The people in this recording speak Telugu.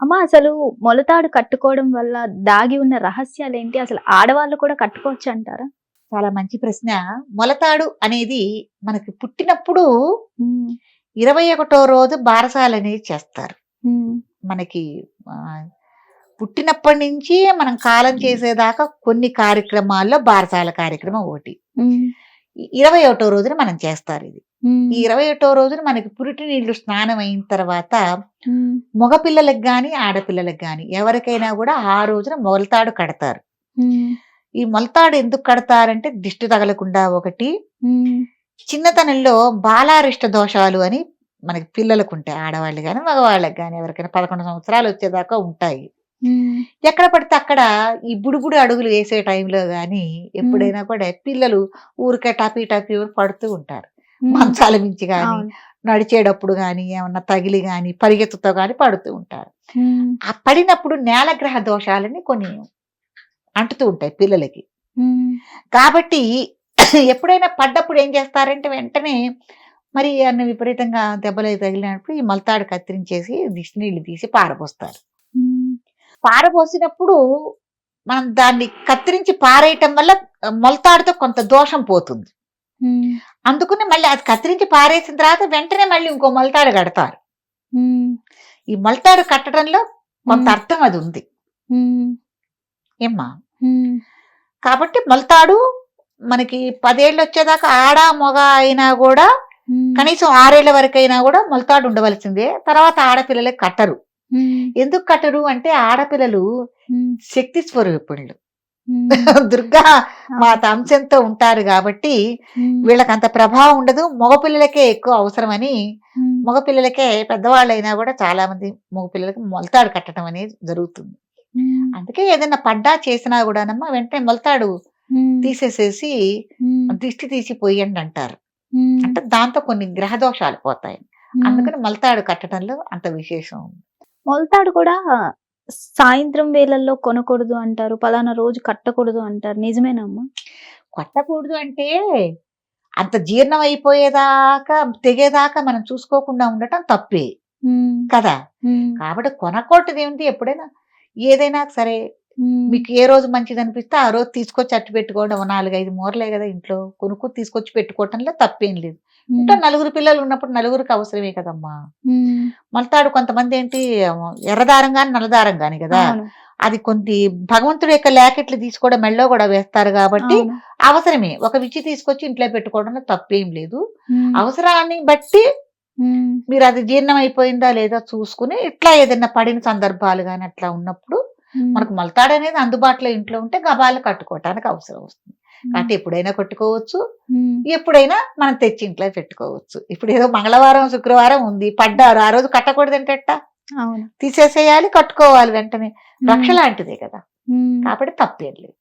అమ్మ అసలు మొలతాడు కట్టుకోవడం వల్ల దాగి ఉన్న రహస్యాలు ఏంటి అసలు ఆడవాళ్ళు కూడా కట్టుకోవచ్చు అంటారా? చాలా మంచి ప్రశ్న. మొలతాడు అనేది మనకి పుట్టినప్పుడు ఇరవై ఒకటో రోజు బారసాలు అనేది చేస్తారు. మనకి పుట్టినప్పటి నుంచి మనం కాలం చేసేదాకా కొన్ని కార్యక్రమాల్లో బారసాల కార్యక్రమం ఒకటి. ఇరవై ఒకటో రోజున మనం చేస్తారు ఇది. ఈ ఇరవై ఒకటో రోజున మనకి పురిటి నీళ్ళు స్నానం అయిన తర్వాత మగపిల్లలకు గాని ఆడపిల్లలకు గాని ఎవరికైనా కూడా ఆ రోజున మొలతాడు కడతారు. ఈ మొలతాడు ఎందుకు కడతారంటే దిష్టి తగలకుండా ఒకటి చిన్నతనంలో బాలారిష్ట దోషాలు అని మనకి పిల్లలకు ఉంటాయి. ఆడవాళ్ళు కానీ మగవాళ్ళకి కానీ ఎవరికైనా పదకొండు సంవత్సరాలు వచ్చేదాకా ఉంటాయి. ఎక్కడ పడితే అక్కడ ఈ బుడిబుడి అడుగులు వేసే టైంలో కానీ ఎప్పుడైనా కూడా పిల్లలు ఊరికే టపీ టపీ పడుతూ ఉంటారు. మంచాల మించి కానీ. నడిచేటప్పుడు కానీ ఏమన్నా తగిలి కానీ పరిగెత్తుతో కానీ పడుతూ ఉంటారు. ఆ పడినప్పుడు నేలగ్రహ దోషాలని కొన్ని అంటుతూ ఉంటాయి పిల్లలకి. కాబట్టి ఎప్పుడైనా పడ్డప్పుడు ఏం చేస్తారంటే వెంటనే మరి అన్న విపరీతంగా దెబ్బలు తగిలినప్పుడు ఈ మలతాడు కత్తిరించేసి దిష్టి నీళ్ళు తీసి పారబోస్తారు. పారబోసినప్పుడు మనం దాన్ని కత్తిరించి పారేయటం వల్ల మొలతాడుతో కొంత దోషం పోతుంది. అందుకని మళ్ళీ అది కత్తిరించి పారేసిన తర్వాత వెంటనే మళ్ళీ ఇంకో మొలతాడు కడతారు. ఈ మొలతాడు కట్టడంలో కొంత అర్థం అది ఉంది. ఏమ్మా? కాబట్టి మొలతాడు మనకి పదేళ్ళు వచ్చేదాకా ఆడ మగ అయినా కూడా కనీసం ఆరేళ్ళ వరకు అయినా కూడా మొలతాడు ఉండవలసిందే. తర్వాత ఆడపిల్లలకి కట్టరు. ఎందుకు కట్టరు అంటే ఆడపిల్లలు శక్తి స్వరూపుళ్ళు దుర్గా మాత అంశంతో ఉంటారు కాబట్టి వీళ్ళకి అంత ప్రభావం ఉండదు. మగపిల్లలకే ఎక్కువ అవసరమని మగపిల్లలకే పెద్దవాళ్ళైనా కూడా చాలా మంది మగపిల్లలకి మొలతాడు కట్టడం అనేది జరుగుతుంది. అందుకే ఏదైనా పడ్డా చేసినా కూడానమ్మా వెంటనే మొలతాడు. తీసేసేసి దిష్టి తీసి పోయండి అంటారు. అంటే దాంతో కొన్ని గ్రహ దోషాలు పోతాయి అందుకని మొలతాడు కట్టడంలో అంత విశేషం. ఉంది. మొలతాడు కూడా సాయంత్రం వేళల్లో కొనకూడదు అంటారు పలానా రోజు కట్టకూడదు అంటారు. నిజమేనమ్మా కొట్టకూడదు అంటే అంత జీర్ణం అయిపోయేదాకా తెగేదాకా మనం చూసుకోకుండా ఉండటం తప్పే కదా? కాబట్టి కొనకూడదు ఏమిటి ఎప్పుడైనా? ఏదైనా సరే మీకు ఏ రోజు మంచిది అనిపిస్తే ఆ రోజు తీసుకొచ్చి అట్టు పెట్టుకోవడం ఓ నాలుగైదు మూరలే కదా ఇంట్లో. కొనుక్కు తీసుకొచ్చి పెట్టుకోవటంలో తప్పేం లేదు. ఇంకా నలుగురు పిల్లలు ఉన్నప్పుడు నలుగురికి అవసరమే కదమ్మా. మలతాడు కొంతమంది ఏంటి ఎర్రదారం గాని నల్లదారం గాని కదా అది కొన్ని భగవంతుడి యొక్క లేకెట్లు తీసుకోవడం మెళ్ళో కూడా వేస్తారు కాబట్టి. అవసరమే. ఒక విచ్చి తీసుకొచ్చి ఇంట్లో పెట్టుకోవడంలో తప్పేం లేదు. అవసరాన్ని బట్టి మీరు అది జీర్ణం అయిపోయిందా లేదా చూసుకుని ఇట్లా ఏదైనా పడిన సందర్భాలు కానీ అట్లా ఉన్నప్పుడు మనకు మలతాడు అనేది అందుబాటులో ఇంట్లో ఉంటే గబాలు కట్టుకోవటానికి అవసరం వస్తుంది. కాబట్టి ఎప్పుడైనా కట్టుకోవచ్చు ఎప్పుడైనా మనం తెచ్చి ఇంట్లో పెట్టుకోవచ్చు. ఇప్పుడు ఏదో మంగళవారం శుక్రవారం ఉంది పడ్డారు ఆ రోజు కట్టకూడదు ఏంటట్ట తీసేసేయాలి కట్టుకోవాలి వెంటనే. రక్ష లాంటిదే కదా. కాబట్టి తప్పేం లేదు.